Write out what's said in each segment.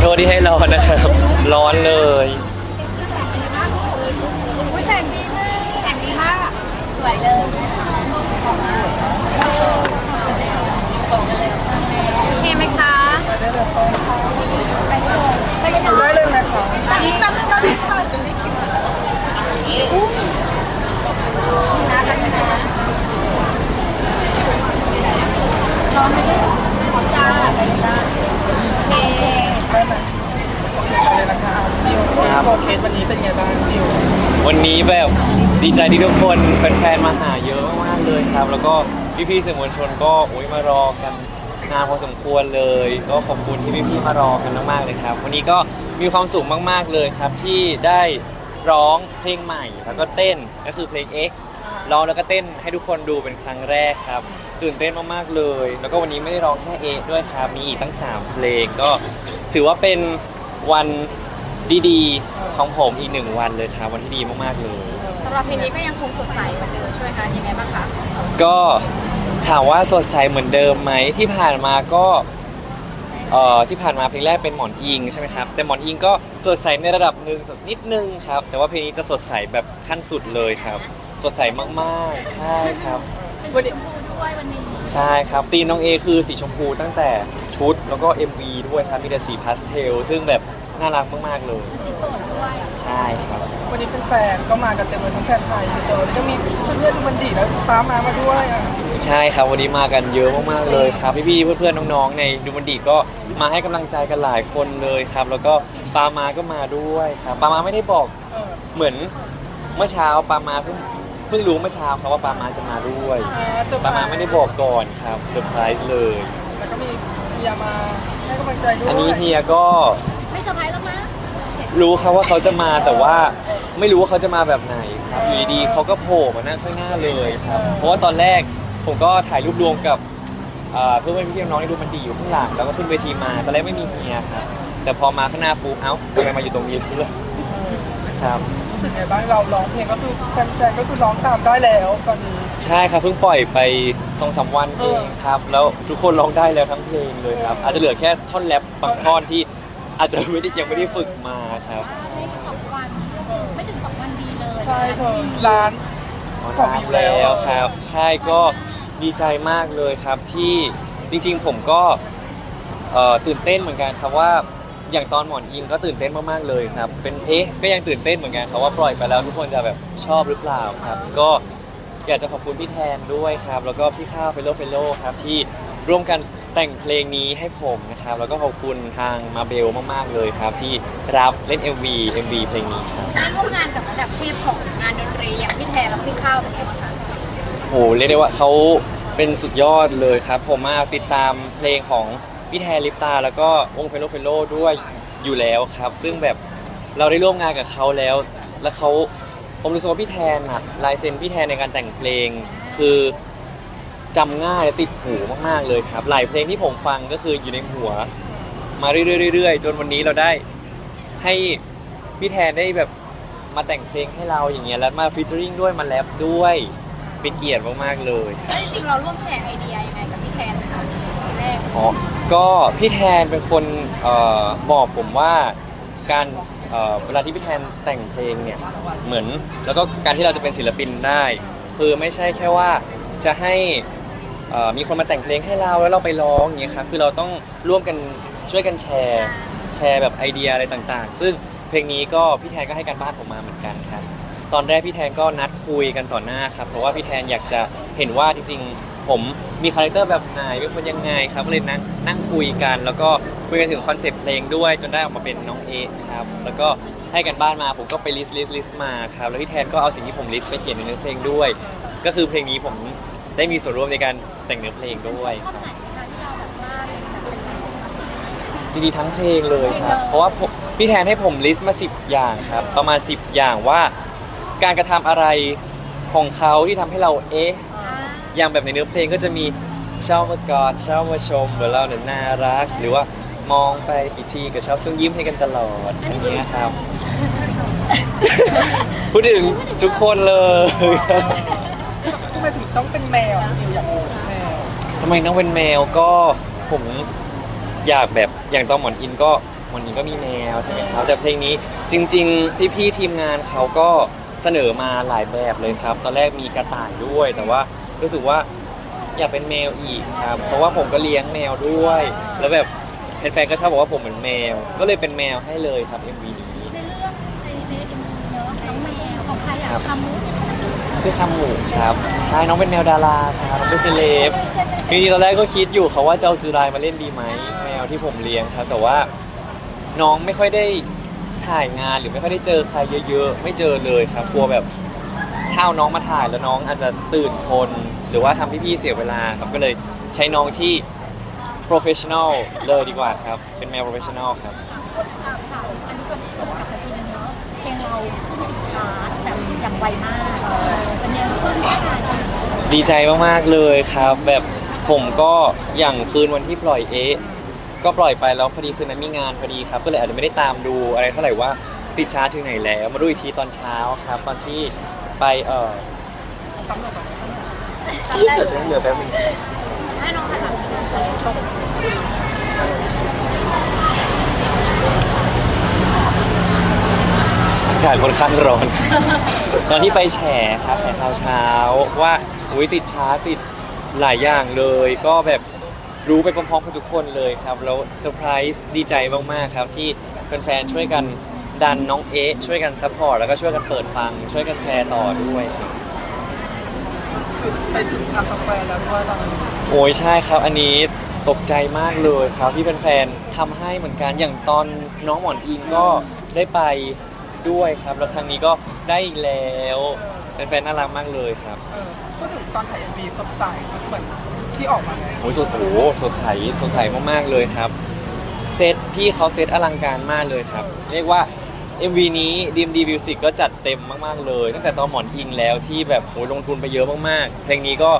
โทษที่ให้ร้อนนะครับ ร้อนเลย อุ้ยแสงดีมากแสงดีมากสวยเลยโอเคไหมคะได้เลยไหมคะตอนนี้แป๊บนึงตอนนี้ค่ะนะกันนะรอให้จ้าไปจ้าโอเค ได้ไหมโอเคเลยนะคะดิวโชว์เคสวันนี้เป็นไงบ้างดิววันนี้แบบดีใจที่ทุกคนแฟนๆมาหาเยอะมากๆเลยครับ แล้วก็พี่ๆสื่อมวลชนก็โอ้ยมารอกันนานพอสมควรเลย ก็ขอบคุณที่พี่ๆมารอกันมากๆเลยครับ วันนี้ก็มีความสุขมากๆเลยครับ ที่ได้ร้องเพลงใหม่ แล้วก็เต้นก็คือเพลง X ร้องแล้วก็เต้นให้ทุกคนดูเป็นครั้งแรกครับ ตื่นเต้นมากๆเลย แล้วก็วันนี้ไม่ได้ร้องแค่เอด้วยครับ มีอีกตั้ง 3 เพลงก็ถือว่าเป็นวันดีๆของผมอีกหนึ่งวันเลยครับวันที่ดีมากๆเลย สำหรับเพลงนี้ก็ยังคงสดใสเหมือนเดิมใช่ไหมคะยังไงบ้างคะก็ถามว่าสดใสเหมือนเดิมไหมที่ผ่านมาก็เอ่อที่ผ่านมาเพลงแรกเป็นหมอนอิงใช่ไหมครับแต่หมอนอิงก็สดใสในระดับหนึ่งสักนิดนึงครับแต่ว่าเพลงนี้จะสดใสแบบขั้นสุดเลยครับ สดใสมากๆ ใช่ครับ วันนี้ ด้วยวันนี้ใช่ครับตีมน้องเอคือสีชมพูตั้งแต่ชุดแล้วก็ MV ด้วยครับมีแต่สีพาสเทล ซึ่งแบบน่ารักมากๆเลย สีโปรดด้วยใช่ครับ วันนี้แฟนๆก็มากันเต็มเลยทั้งแฟนไทยเจอแล้วก็มีเพื่อนๆดูมันดีแล้วป้ามามาด้วยอะใช่ครับวันนี้มากันเยอะมากๆเลยครับพี่ๆเพื่อนๆน้องๆในดูมันดีก็มาให้กำลังใจกันหลายคนเลยครับ แล้วก็ปามาก็มาด้วยครับปามาไม่ได้บอก เออเหมือนเมื่อเช้าปามาเพิ่ง เพิ่งรู้เมื่อเช้าครับว่าปามาจะมาด้วยอ่าเซอร์พรปาส์มาไม่ได้บอกก่อนครับเซอร์ไพรส์เลย แล้วก็มีเฮียมาให้กำลังใจด้วยอันนี้เฮียก็ไม่เซอร์ไพรส์แล้วมั้งรู้ครับว่าเขาจะมาแต่ว่าไม่รู้ว่าเขาจะมาแบบไหนครับอยู่ดีๆเขาก็โผล่มาหน้าข้างหน้าเลยครับเพราะว่าตอนแรกผมก็ถ่ายรูปรวมกับเอ่อเพื่อนๆพี่ๆน้องๆในดูมันดีอยู่ข้างหลังแล้วก็ขึ้นเวทีมาตอนแรกไม่มีเฮียครับแต่พอมาข้างหน้าปุ๊บเอ้าทำไมมาอยู่ตรงนี้เลยครับ รู้สึกไงบ้างเราร้องเพลงก็คือแฟนๆก็คือร้องตามได้แล้วตอนนี้ ใช่ครับเพิ่งปล่อยไปสองสามวันเองครับ แล้วทุกคนร้องได้แล้วทั้งเพลงเลยครับอาจจะเหลือแค่ท่อนแรปบางท่อนที่อาจจะไม่ได้ยังไม่ได้ฝึกมาครับใช่สองวันไม่ถึงสองวันดีเลยใช่เธอร้าน ขอวิวแล้วแล้ว ครับ ใช่ก็ดีใจมากเลยครับที่จริงๆผมก็เอ่อตื่นเต้นเหมือนกันครับว่า อย่างตอนหมอนอิงก็ตื่นเต้นมากๆเลยครับ เป็นเอ๊ะก็ยังตื่นเต้นเหมือนกันครับว่าปล่อยไปแล้วทุกคนจะแบบชอบหรือเปล่าครับ ก็อยากจะขอบคุณพี่แทนด้วยครับ แล้วก็พี่ข้าวเฟลโลเฟลโลครับที่ร่วมกันแต่งเพลงนี้ให้ผมนะครับ แล้วก็ขอบคุณทางมาเบลมากๆเลยครับ ที่รับเล่น MV MV เพลงนี้ครับได้ร่วมงานกับระดับเทพของงานดนตรีอย่างพี่แทนและพี่ข้าวเป็นไงบ้างคะโหเรียกได้ว่าเขาเป็นสุดยอดเลยครับ ผมมาติดตามเพลงของ พี่แทนลิปตา แล้วก็วงเฟลโลเฟลโลด้วยอยู่แล้วครับ ซึ่งแบบเราได้ร่วมงานกับเขาแล้ว แล้วเขาผมรู้สึกว่าพี่แทนอะลายเซ็นพี่แทนในการแต่งเพลง คือจำง่ายและติดหูมากๆเลยครับ หลายเพลงที่ผมฟังก็คืออยู่ในหัว มาเรื่อยๆเรื่อยๆจนวันนี้เราได้ให้พี่แทนได้แบบมาแต่งเพลงให้เราอย่างเงี้ยแล้วมาฟีเจอริงด้วยมาแรปด้วยเป็นเกียรติมากๆเลย แล้วจริงๆเราร่วมแชร์ไอเดียยังไงกับพี่แทนนะคะทีแรก อ๋อ ก็พี่แทนเป็นคนเอ่อบอกผมว่าการเอ่อเวลาที่พี่แทนแต่งเพลงเนี่ยเหมือนแล้วก็การที่เราจะเป็นศิลปินได้ คือไม่ใช่แค่ว่าจะให้เอ่อมีคนมาแต่งเพลงให้เราแล้วเราไปร้องอย่างเงี้ยครับคือเราต้องร่วมกันช่วยกันแชร์แชร์แบบไอเดียอะไรต่างๆ ซึ่งเพลงนี้ก็พี่แทนก็ให้การบ้านผมมาเหมือนกันครับ ตอนแรกพี่แทนก็นัดคุยกันต่อหน้าครับ เพราะว่าพี่แทนอยากจะเห็นว่าจริงๆ ผมมีคาแรคเตอร์แบบไหนเป็นคนยังไงครับก็เลยนั่งนั่งคุยกัน แล้วก็คุยกันถึงคอนเซปต์เพลงด้วย จนได้ออกมาเป็นน้องเอครับแล้วก็ให้กันบ้านมาผมก็ไปลิสต์ลิสต์ลิสต์มาครับแล้วพี่แทนก็เอาสิ่งที่ผมลิสต์ไปเขียนในเนื้อเพลงด้วย ก็คือเพลงนี้ผมได้มีส่วนร่วมในการแต่งเนื้อเพลงด้วยครับจริงๆทั้งเพลงเลยครับ เพราะว่าผมพี่แทนให้ผมลิสต์มา 10 อย่างครับ ประมาณ 10 อย่างว่า การกระทำอะไรของเขาที่ทำให้เราเอ๊ะ อ่าอย่างแบบในเนื้อเพลงก็จะมีชอบมากอดชอบมาชมเหมือนเราเนี่ยน่ารัก หรือว่ามองไปกี่ทีก็ชอบซุ้มยิ้มให้กันตลอดอันนี้ครับ พูดถึงทุกคนเลยทำไมถึงต้องเป็นแมวอะดิวอยากรู้แมวทำไมต้องเป็นแมวก็ผมอยากแบบอย่างตอนหมอนอินก็วันนี้ก็มีแมวใช่ไหมครับแต่เพลงนี้จริง ๆ พี่ๆทีมงานเขาก็เสนอมาหลายแบบเลยครับ ตอนแรกมีกระต่ายด้วยแต่ว่า รู้สึกว่าอยากเป็นแมวอีกครับเพราะว่าผมก็เลี้ยงแมวด้วย แล้วแบบแฟนๆก็ชอบบอกว่าผมเหมือนแมว ก็เลยเป็นแมวให้เลยครับ MV นี้ในเรื่องในในเอ็มวีเนอะน้องแมวของใครครัอะบคำมูดเนี่ยคือคำหมูครับใช่น้องเป็นแมวดาราครับน้องเป็นเซเลบจริงๆตอนแรกก็คิดอยู่เขาว่าจะเอาจูรายมาเล่นดีไหมแมวที่ผมเลี้ยงครับ แต่ว่าน้องไม่ค่อยได้ถ่ายงานหรือไม่ค่อยได้เจอใครเยอะ ๆ ไม่เจอเลยครับกลัวแบบ ถ้าเอาน้องมาถ่ายแล้วน้องอาจจะตื่นคนหรือว่าทำพี่ๆเสียเวลาครับก็เลยใช้น้องที่ professional เลยดีกว่าครับ เป็นแมว professional ครับคนข่าวข่าวอันนี้ก็ตกกับทีนึงเนาะเพลงเราขึ้นชาร์ตแบบอย่างไวมากเออเป็นยังขึ้นแค่ไหนดีใจมากๆเลยครับ แบบผมก็อย่างคืนวันที่ปล่อยเอะก็ปล่อยไปแล้วพอดีคืนนั้นมีงานพอดีครับ ก็เลยอาจจะไม่ได้ตามดูอะไรเท่าไหร่ว่าติดชาร์ตถึงไหนแล้ว มาดูอีกทีตอนเช้าครับ ตอนที่ ไปเออซ้ำหน่อยก่อนจำได้เดี๋ยวจะเหลือแป๊บนึงให้น้องถ่ายหลังจบอากาศค่อนข้างร้อน ตอนที่ไปแฉครับแฉข่าวเช้าว่าอุ้ยติดช้าตติดหลายอย่างเลย ก็แบบรู้ไปพร้อมๆกับทุกคนเลยครับ แล้วเซอร์ไพรส์ดีใจมากๆครับที่แฟนๆช่วยกัน ดันน้องเอ๊ะช่วยกันซัพพอร์ตแล้วก็ช่วยกันเปิดฟัง ช่วยกันแชร์ต่อด้วยครับคือไปถึงทางสแควร์แล้วด้วยตอนนี้โอ้ยใช่ครับอันนี้ตกใจมากเลยครับที่แฟนๆทำให้เหมือนกันอย่างตอนน้องหมอนอิงก็ได้ไปด้วยครับ แล้วครั้งนี้ก็ได้อีกแล้วแฟนๆน่ารักมากเลยครับ เออพูดถึงตอนถ่ายเอ็มวีสดใสเหมือนที่ออกมาไงโอ้ยสดโอ้โหสดใสสดใสมากๆเลยครับ เซตพี่เขาเซตอลังการมากเลยครับ เรียกว่า MV นี้ดีมดีมิวสิกก็จัดเต็มมาก ๆ เลย ตั้งแต่ตอนหมอนอิงแล้วที่แบบโอ้ยลงทุนไปเยอะมากๆ เพลงนี้ก็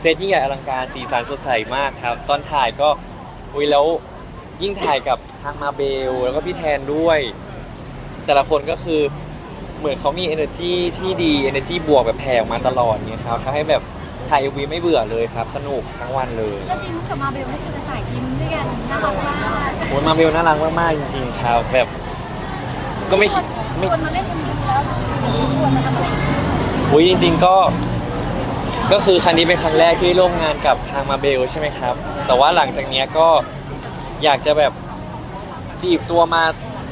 เซตยิ่งใหญ่อลังการสีสันสดใสมากครับ ตอนถ่ายก็อุ้ยแล้วยิ่งถ่ายกับทางมาเบล แล้วก็พี่แทนด้วย แต่ละคนก็คือเหมือนเขามี energy ที่ดี energy บวกแบบแผ่ออกมาตลอดเนี่ยครับทำให้แบบถ่าย MV ไม่เบื่อเลยครับ สนุกทั้งวันเลยแล้วดิมกับมาเบลนี่คือเป็นสายยิ้มด้วยกันน่ารักมากโอ้ยมาเบลน่ารักมากๆจริงๆครับแบบ ก็ไม่คิดชไม่วนมาเล่นเอ็มวีแล้วดิชวนมาทำอะไรอุ้ยจริง ๆ ก็ ก็คือครั้งนี้เป็นครั้งแรกที่ร่วมงานกับทางมาเบลใช่ไหมครับ แต่ว่าหลังจากเนี้ยก็อยากจะแบบจีบตัวมา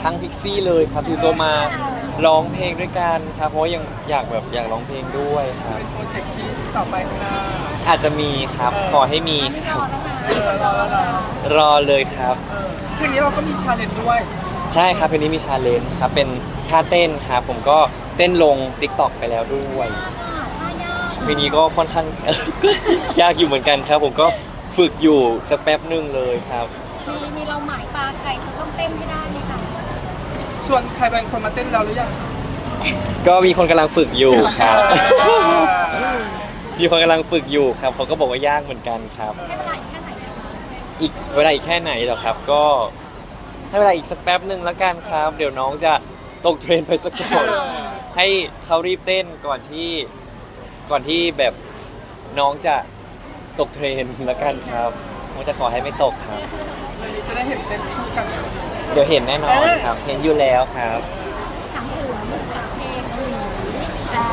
ทั้งพิกซี่เลยครับจีบตัวมาร้องเพลงด้วยกันครับเพราะว่ายังอยากแบบอยากร้องเพลงด้วยครับ เป็นโปรเจกต์ที่ต่อไปข้างหน้า อาจจะมีครับขอให้มีครรัอบแล้วนะ เออรอแล้วนะรอเลยครับ เออคืนนี้เราก็มีชาเลนจ์ด้วย ใช่ครับเพลงนี้มีชาเลนจ์ครับเป็นท่าเต้นครับผมก็เต้นลง t ิ k t o k ไปแล้วด้วยท่ายากเพลงนี้ก็ค่อนข้าง ยากอยู่เหมือนกันครับ ผมก็ฝึกอยู่สักแป๊บหนึ่งเลยครับ มีมีเราหมายตาใครจะต้องเต้นให้ได้ไหมคะชวนใครเป็นคนมาเต้นเราหรือยังก็มีคนกำลังฝึกอยู่ครับเออมีคนกำลังฝึกอยู่ครับเขาก็บอกว่ายากเหมือนกันครับ ให้เวลาอีกแค่ไหนอะคะอีกเวลาอีกแค่ไหนเหรอครับ ก็ ให้เวลาอีกสักแป๊บหนึ่งแล้วกันครับ เดี๋ยวน้องจะตกเทรนไปสักก่อน ให้เขารีบเต้นก่อนที่ก่อนที่แบบน้องจะตกเทรนแล้วกันครับผมจะขอให้ไม่ตกครับวันนี้จะได้เห็นเต้นคู่กัน เดี๋ยวเห็นแน่นอนครับ เห็นอยู่แล้วครับ ถามถึงเพลงเกาหลี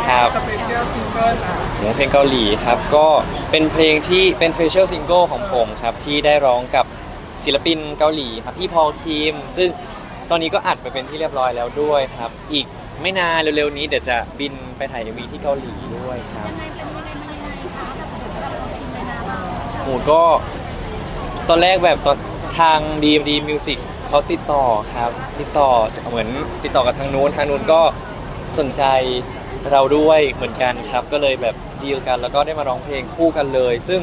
ครับ สเปเชียลซิงเกิลอะเดี๋ยวเพลงเกาหลีครับก็เป็นเพลงที่เป็นสเปเชียลซิงเกิลของผมครับ ที่ได้ร้องกับ ศิลปินเกาหลีครับพี่พอลคิม ซึ่งตอนนี้ก็อัดไปเป็นที่เรียบร้อยแล้วด้วยครับ อีกไม่นานเร็วๆนี้เดี๋ยวจะบินไปถ่ายวีที่เกาหลีด้วยครับยังไงเป็นยังไงมายังไงคะแบบถึงแบบเราทีมในนาเราโหก็ตอนแรกแบบตอนทาง DMD Music เขาติดต่อครับ ติดต่อเหมือนติดต่อกับทางนู้นทางนู้นก็สนใจเราด้วยเหมือนกันครับ ก็เลยแบบดีลกันแล้วก็ได้มาร้องเพลงคู่กันเลย ซึ่ง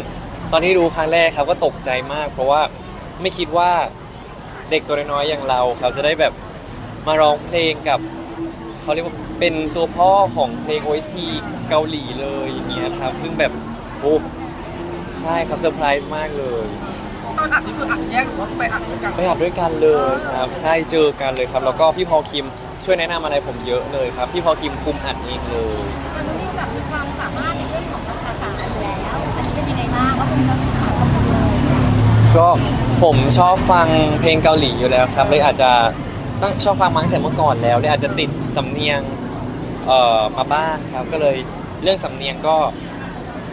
ตอนที่รู้ครั้งแรกครับก็ตกใจมาก เพราะว่า ไม่คิดว่าเด็กตัวน้อยๆอย่างเราเขาจะได้แบบมาร้องเพลงกับเขาเรียกว่าเป็นตัวพ่อของเพลง OST เกาหลีเลยอย่างเงี้ยครับ ซึ่งแบบโอ้ใช่ครับเซอร์ไพรส์มากเลย ตอนอัดนี่คืออัดแยกหรือว่าไปอัดด้วยกันไปอัดด้วยกันเลยครับ ใช่เจอกันเลยครับ แล้วก็พี่พอลคิมช่วยแนะนำอะไรผมเยอะเลยครับ พี่พอลคิมคุมอัดเองเลย มันมีแบบมีความสามารถในเรื่องของภาษาอยู่แล้ว อันนี้เป็นยังไงบ้างว่าคุณจะ กษากับคนเลยก็ผมชอบฟังเพลงเกาหลีอยู่แล้วครับเลยอาจจะต้องชอบฟังมาตั้งแต่เมื่อก่อนแล้วเลยอาจจะติดสำเนียงเอ่อมาบ้างครับ ก็เลยเรื่องสำเนียงก็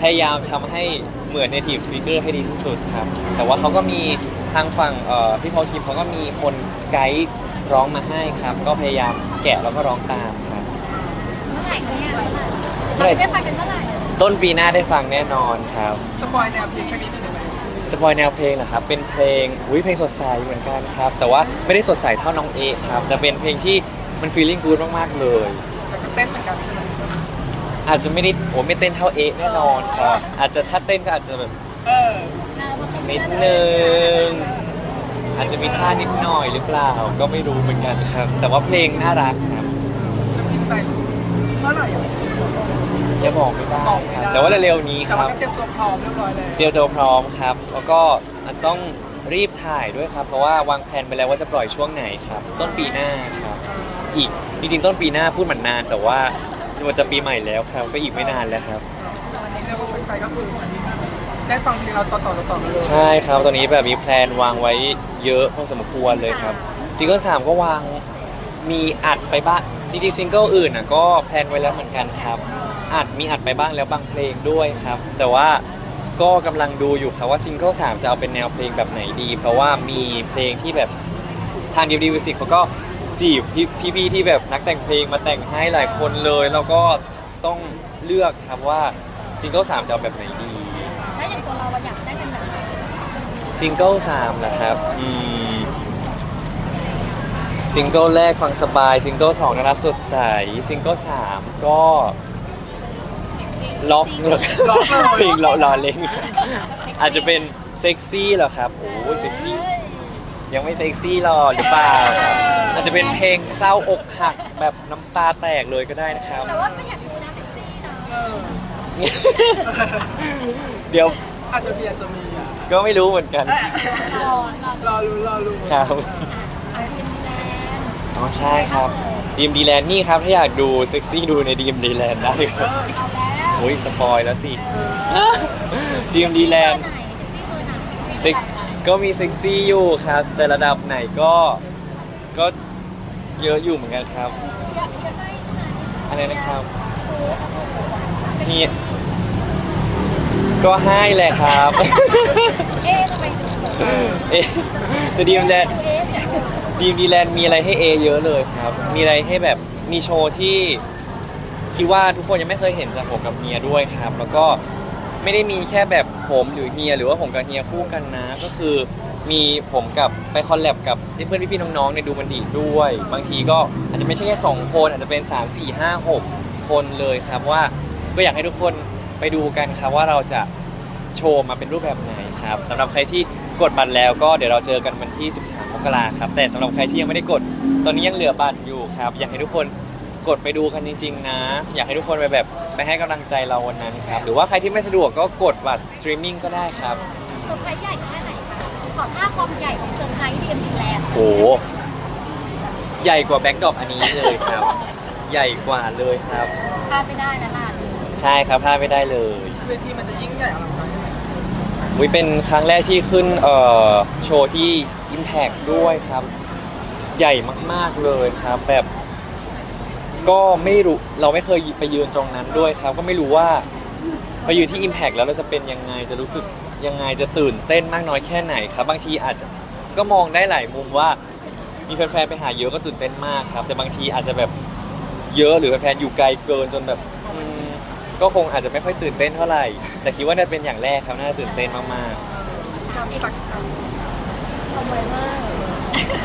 พยายามทำให้เหมือน native speaker ให้ดีที่สุดครับ แต่ว่าเขาก็มีทางฝั่งเอ่อพี่พอลคิมเขาก็มีคนไกด์ร้องมาให้ครับ ก็พยายามแกะแล้วก็ร้องตามครับ เมื่อไหร่คะเนี่ยเมื่อไหร่เราจะได้ฟังกันเมื่อไหร่ ต้นปีหน้าได้ฟังแน่นอนครับ สปอยแนวเพลงแค่นี้ได้ไหม สปอยแนวเพลงเหรอครับ เป็นเพลงอุ้ยเพลงสดใสเหมือนกันครับ แต่ว่าไม่ได้สดใสเท่าน้องเอครับ แต่เป็นเพลงที่มันฟีลลิ่งกู d มากๆเลย แต่ก็เต้นเหมือนกันใช่ไหมอาจจะไม่ได้โอ้ไม่เต้นเท่าเอแน่นอนครับ อาจจะถ้าเต้นก็อาจจะแบบเออเออมันเป็นนิดนึง อาจจะมีท่านิดหน่อยหรือเปล่า ก็ไม่รู้เหมือนกันครับ แต่ว่าเพลงน่ารักครับ จะบินไปเมื่อไหร่อะอ ย่าบอกไม่ได้บอกไม่ครับได้ แต่ว่าเร็วๆนี้คแต่รัว่าบ ก็เตรียมตัวพร้อมเรียบร้อยแล้วเตรียมตัวพร้อมครับ แล้วก็อาจจะต้องรีบถ่ายด้วยครับ เพราะว่าวางแผนไปแล้วว่าจะปล่อยช่วงไหนครับ ต้นปีหน้าครับ อีกจริงๆต้นปีหน้าพูดเหมือนนาน แต่ว่ามันจะปีใหม่แล้วครับ ก็อีกไม่นานแล้วครับ เรียกว่าแฟนๆก็คือได้ฟังเพลงเราต่อๆต่อๆกันเลย ใช่ครับตอนนี้แบบมีแพลนวางไว้เยอะพอสมควรเลยครับซิงเกิลสามก็วางมีอัดไปบ้างจริงๆซิงเกิลอื่นอะก็แพลนไว้แล้วเหมือนกันครับ อัดมีอัดไปบ้างแล้วบางเพลงด้วยครับ แต่ว่าก็กำลังดูอยู่ครับว่าซิงเกิลสามจะเอาเป็นแนวเพลงแบบไหนดี เพราะว่ามีเพลงที่แบบทางดีดีวิสิกเขาก็จีบพี่พี่ๆที่แบบนักแต่งเพลงมาแต่งให้หลายคนเลยแล้วก็ต้องเลือกครับว่าซิงเกิลสามจะเอาแบบไหนดี แล้วอย่างตัวเราอะอยากได้เป็นแบบไหนซิงเกิลสามนะครับ อืม ซิงเกิลแรกฟังสบาย ซิงเกิลสองน่ารักสดใส ซิงเกิลสามก็ ล็อกเลยล็อกเลยเพลงล้อล้อเล่นอาจจะเป็นเซ็กซี่เหรอครับโอ้ยเซ็กซี่ยังไม่เซ็กซี่หรอกหรือเปล่าครับอาจจะเป็นเพลงเศร้าอกหักแบบน้ำตาแตกเลยก็ได้นะครับ แต่ว่าก็อยากดูนะเซ็กซี่นะเออเดี๋ยวอาจจะมีอาจจะมีอะก็ไม่รู้เหมือนกัน รอรอรอรู้รอรู้ครับอาทีมแลนด์อ๋อใช่ครับดีมดีแลนด์นี่ครับถ้าอยากดูเซ็กซี่ดูในดีมดีแลนด์ได้ครับเอาแล้ว โอ้ยสปอยแล้วสิดีมดีแลนด์เบอร์ไหนเซ็กซี่เบอร์ไหนเซ็กก็มีเซ็กซี่อยู่ครับแต่ระดับไหนก็ก็เยอะอยู่เหมือนกันครับอยากจะให้ใช่ไหมอะไรนะครับโอ้โหเฮียก็ให้แหละครับ เอ๊ะทำไมดูเอ๊ะแต่ดีมแลนด์เอ๊ะเนี่ยดีมดีแลนด์มีอะไรให้เอเยอะเลยครับ มีอะไรให้แบบมีโชว์ที่คิดว่าทุก คนยังไม่เคยเห็นจากผมกับเฮียด้วยครับ แล้วก็ไม่ได้มีแค่แบบผมหรือเฮียหรือว่าผมกับเฮียคู่กันนะ ก็คือมีผมกับไปคอลแลบกับเพื่อนพี่ๆน้องๆในดูมันดีด้วย บางทีก็อาจจะไม่ใช่แค่สองคนอาจจะเป็น 3 4 5 6 คนเลยครับว่าก็อยากให้ทุกคนไปดูกันครับว่าเราจะโชว์มาเป็นรูปแบบไหนครับสำหรับใครที่กดบัตรแล้วก็เดี๋ยวเราเจอกันวันที่ 13มกราครับแต่สำหรับใครที่ยังไม่ได้กด ตอนนี้ยังเหลือบัตรอยู่ครับ อยากให้ทุกคน กดไปดูกันจริง ๆ นะ อยากให้ทุกคนไปแบบไปให้กำลังใจเราวันนั้นครับ หรือว่าใครที่ไม่สะดวกก็กดบัตรสตรีมมิ่งก็ได้ครับ เซอร์ไพรส์ใหญ่แค่ไหนคะ ขอท่าความใหญ่ของเซอร์ไพรส์ที่เอ็มดีแลนด์โหใหญ่กว่าแบ็กดรอปอันนี้เลยครับ ใหญ่กว่าเลยครับ พลาดไม่ได้นะล่ะจริงใช่ครับพลาดไม่ได้เลยเวทีมันจะยิ่งใหญ่อลังการยังไงวิเป็นครั้งแรกที่ขึ้นเอ่อโชว์ที่ Impact ด้วยครับ ใหญ่มากๆเลยครับ แบบ ก็ไม่รู้เราไม่เคยไปยืนตรงนั้นด้วยครับ ก็ไม่รู้ว่าพออยู่ที่ Impact แล้วเราจะเป็นยังไงจะรู้สึกยังไงจะตื่นเต้นมากน้อยแค่ไหนครับ บางทีอาจจะก็มองได้หลายมุมว่า มีแฟนๆไปหาเยอะก็ตื่นเต้นมากครับ แต่บางทีอาจจะแบบเยอะหรือแฟนๆอยู่ไกลเกินจนแบบอืมก็คงอาจจะไม่ค่อยตื่นเต้นเท่าไหร่ แต่คิดว่าน่าจะเป็นอย่างแรกครับน่าจะตื่นเต้นมากๆการตักสมวยเวอร์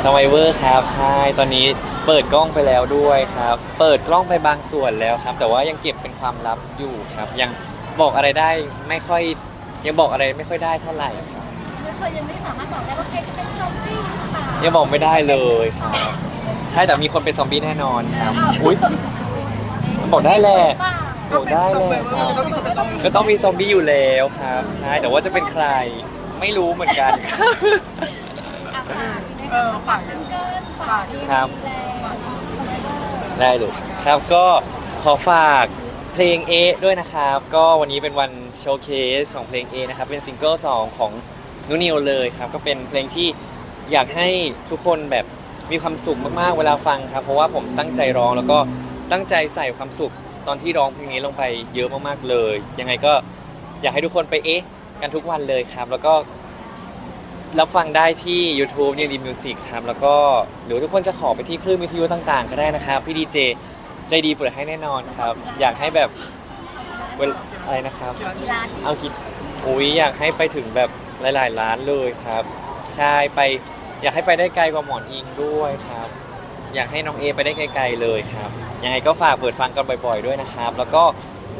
s u r v i v o r ครับ ใช่ ตอนนี้เปิดกล้องไปแล้วด้วยครับ เปิดกล้องไปบางส่วนแล้วครับ แต่ว่ายังเก็บเป็นความลับอยู่ครับ ยังบอกอะไรได้ไม่ค่อยยังบอกอะไรไม่ค่อยได้เท่าไหร่ครับไม่เคยยังไม่สามารถบอกได้ว่าใครจะเป็นซอมบี้หรือเปล่ายังบอกไม่ได้เลยครับ ใช่แต่มีคนเป็นซอมบี้แน่นอนครับอุ้ยบอกได้แหละบอกได้แหละครับก็ต้องก็ต้องมีซอมบี้อยู่แล้วครับ ใช่แต่ว่าจะเป็นใครไม่รู้เหมือนกันครับ เออฝากซิงเกิลฝากที่ครับแรงสมัยเวอร์ได้เลยครับก็ขอฝากเพลง A ด้วยนะครับ ก็วันนี้เป็นวันโชว์เคสของเพลง A นะครับ เป็นซิงเกิล2ของนูนิวเลยครับ ก็เป็นเพลงที่อยากให้ทุกคนแบบมีความสุขมากๆ เวลาฟังครับ เพราะว่าผมตั้งใจร้องแล้วก็ตั้งใจใส่ความสุขตอนที่ร้องเพลงนี้ลงไปเยอะมากๆเลย ยังไงก็อยากให้ทุกคนไปเอ๊ะกันทุกวันเลยครับ แล้วก็ รับฟังได้ที่ YouTube New D Music ครับ แล้วก็หรือทุกคนจะขอไปที่คลื่นวิทยุต่างๆ ก็ได้นะครับ พี่ดีเจใจดีเปิดให้แน่นอนครับ อยากให้แบบเวลอะไรนะครับ กีฬาที่เอาคิดอุ้ยอยากให้ไปถึงแบบหลายๆล้านเลยครับ ใช่ไปอยากให้ไปได้ไกลกว่าหมอนอิงด้วยครับ อยากให้น้องเอไปได้ไกลๆเลยครับ ยังไงก็ฝากเปิดฟังกันบ่อยๆด้วยนะครับ แล้วก็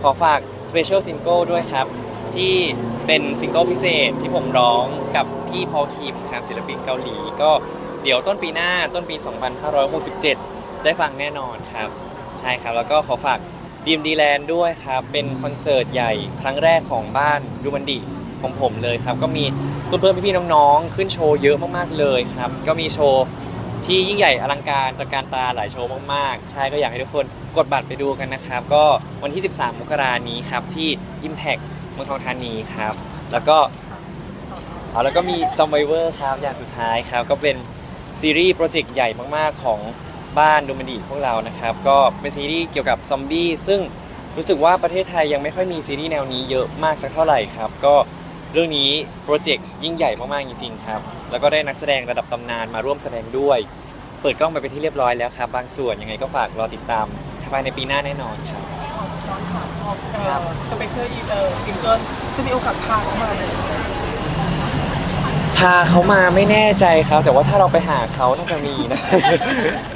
ขอฝาก Special Single ด้วยครับ ที่เป็นซิงเกิลพิเศษที่ผมร้องกับพี่พอลคิมครับศิลปินเกาหลี ก็เดี๋ยวต้นปีหน้าต้นปี 2567 ได้ฟังแน่นอนครับ ใช่ครับ แล้วก็ขอฝากดีมดีแลนด์ด้วยครับ เป็นคอนเสิร์ตใหญ่ครั้งแรกของบ้านดูมันดิของผมเลยครับ ก็มีเพื่อนๆพี่ๆน้องๆ ขึ้นโชว์เยอะมากๆเลยครับ ก็มีโชว์ที่ยิ่งใหญ่อลังการตระการตาหลายโชว์มากๆ ใช่ก็อยากให้ทุกคนกดบัตรไปดูกันนะครับ ก็วันที่ 13 มกรานี้ครับที่ Impact เมืองทองธานีครับ แล้วก็เอาแล้วก็มี s u r v i v o r ครับอย่างสุดท้ายครับ ก็เป็นซีรีส์โปรเจกต์ใหญ่มากๆของบ้านดูมันดีพวกเรานะครับ ก็เป็นซีรีส์เกี่ยวกับซอมบี้ซึ่งรู้สึกว่าประเทศไทยยังไม่ค่อยมีซีรีส์แนวนี้เยอะมากสักเท่าไหร่ครับ ก็เรื่องนี้โปรเจกต์ยิ่งใหญ่มากๆจริงๆครับ แล้วก็ได้นักแสดงระดับตำนานมาร่วมแสดงด้วย เปิดกล้องไปเป็นที่เรียบร้อยแล้วครับ บางส่วนยังไงก็ฝากรอติดตามภายในปีหน้าแน่นอนครับ สเปเชียลอีเออซิงเกิลจะมีโอกาสพาเขามาเลยพาเขามาไม่แน่ใจครับ แต่ว่าถ้าเราไปหาเขาน่าจะมีนะ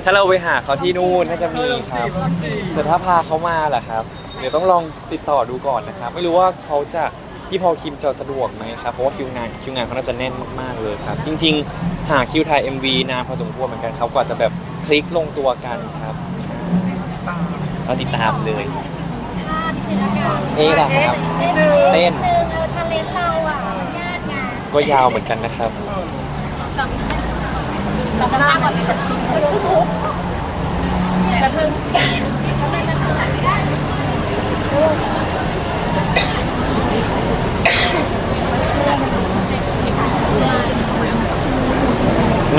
ถ้าเราไปหาเขาที่นู่นน่าจะมีครับจีบแต่ถ้าพาเขามาล่ะครับ เดี๋ยวต้องลองติดต่อดูก่อนนะครับ ไม่รู้ว่าเขาจะพี่พอลคิมจะสะดวกไหมครับ เพราะว่าคิวงานคิวงานเขาน่าจะแน่นมากๆเลยครับ จริง ๆ หาคิวถ่าย MV นานพอสมควรเหมือนกันครับ กว่าจะแบบคลิกลงตัวกันครับเราติดตามเลยท่าที่ เป็นการเอ๊ะล่ะครับเต้นเต้น หนึ่งเออชาเลนจ์เราอะมันยากไงก็ยาวเหมือนกันนะครับสัมสัมภาษณ์ก่อนจะขึ้นจะขึ้นมุกแบบนึง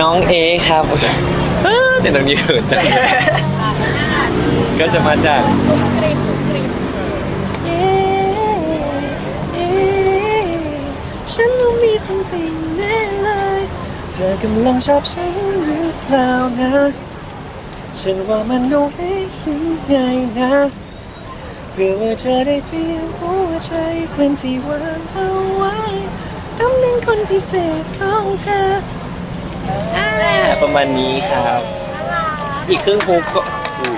น้องเอครับเดี๋ยวตรงนี้เขินจังก็จะมาจากก มี something แน่เลย เธอกำลังชอบฉันหรือเปล่านะ ฉันว่ามันโอเคยังไงนะเพื่อว่าเธอได้เตรียมหัวใจเป็นที่วางเอาไว้ตำแหน่งคนพิเศษของเธออ่าประมาณนี้ครับ อีกครึ่งฮุกก็อุ้ย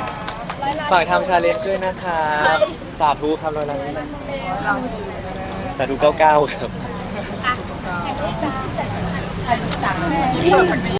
ฝากทำชาเลนจ์ด้วยนะครับสาธุครับร้อยล้านวิวสาธุเก้าเก้าครับ อะแข่งด้วยจ้าจากจาก